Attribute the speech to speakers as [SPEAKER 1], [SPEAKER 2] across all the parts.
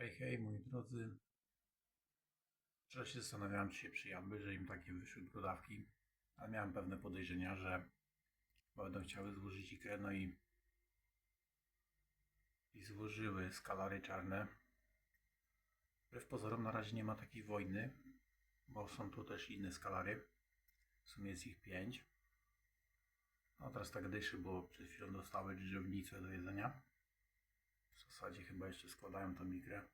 [SPEAKER 1] Hej, hej, moi drodzy. Wczoraj się zastanawiałem, czy się przyjaby, że im takie wyszły brodawki, ale miałem pewne podejrzenia, że będą chciały złożyć ikrę, no i, i złożyły skalary czarne. Wbrew pozorom na razie nie ma takiej wojny, bo są tu też inne skalary. W sumie jest ich pięć. No teraz tak dyszy, bo przed chwilą dostały drzewnicę do jedzenia. W zasadzie chyba jeszcze składają tą ikrę.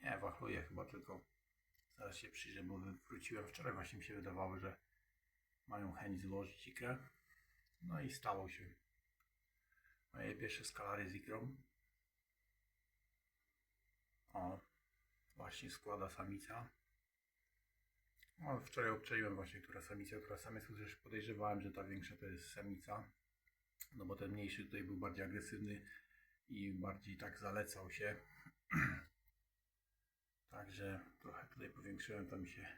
[SPEAKER 1] Nie, wachluję chyba tylko. Zaraz się przyjrzę, bo wróciłem wczoraj. Właśnie mi się wydawało, że mają chęć złożyć ikrę. No i stało się. Moje pierwsze skalary z ikrą. O, właśnie składa samica. No, wczoraj obczaiłem właśnie, która samica, która samiec, chociaż podejrzewałem, że ta większa to jest samica. No bo ten mniejszy tutaj był bardziej agresywny i bardziej tak zalecał się. Także trochę tutaj powiększyłem, to mi się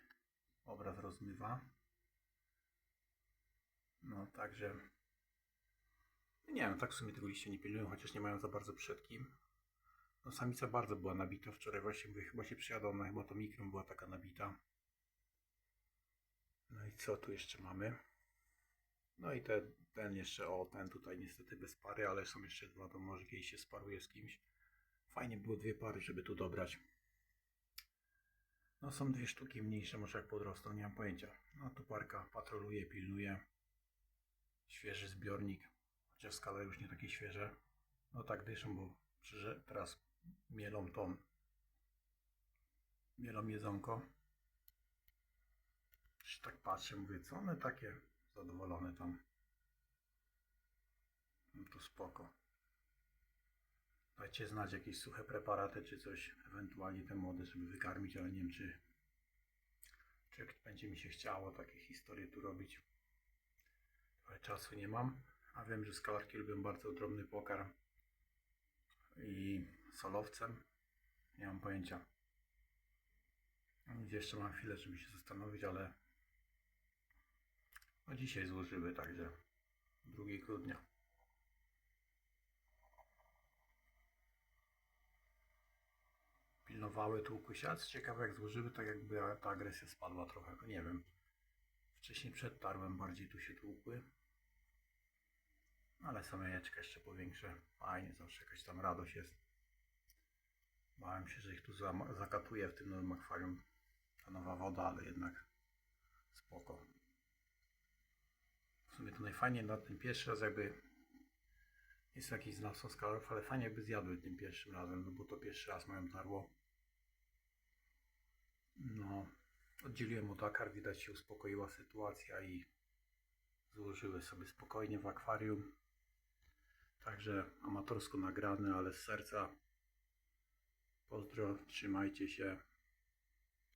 [SPEAKER 1] obraz rozmywa. No także nie wiem, tak w sumie tego liścia nie pilnują, chociaż nie mają za bardzo przedki. No samica bardzo była nabita wczoraj właśnie, mówię, chyba się przyjadła, ona chyba to mikron była taka nabita. No i co tu jeszcze mamy? No i te, ten jeszcze, o ten tutaj niestety bez pary, ale są jeszcze dwa, to może kiedyś się sparuje z kimś. Fajnie było dwie pary, żeby tu dobrać. No są dwie sztuki mniejsze, może jak podrosną, nie mam pojęcia. No tu parka patroluje, pilnuje. Świeży zbiornik, chociaż skale już nie takie świeże. No tak dyszą, bo teraz mielą tą mielą jedzonko. Już tak patrzę, mówię, co one takie zadowolone tam. No to spoko. Dajcie znać jakieś suche preparaty czy coś, ewentualnie te młode, żeby wykarmić, ale nie wiem czy, czy będzie mi się chciało takie historie tu robić. Trochę czasu nie mam, a wiem, że skalarki lubią bardzo drobny pokarm i solowcem. Nie mam pojęcia. Jeszcze mam chwilę, żeby się zastanowić, ale no dzisiaj złożyły, także 2 grudnia. Pilnowały tłuku siat. Ciekawe jak złożyły, tak jakby ta agresja spadła trochę, nie wiem. Wcześniej przed tarłem bardziej tu się tłukły. Ale są jajeczka jeszcze powiększe. Fajnie, zawsze jakaś tam radość jest. Bałem się, że ich tu zakatuję w tym nowym akwarium. Ta nowa woda, ale jednak spoko. W sumie to najfajniej na tym pierwszy raz jakby jest jakiś znawstwo skalarów, ale fajnie jakby zjadły tym pierwszym razem, no bo to pierwszy raz mają tarło. No, oddzieliłem od akar, widać się uspokoiła sytuacja i złożyły sobie spokojnie w akwarium. Także amatorsko nagrane, ale z serca. Pozdro, trzymajcie się.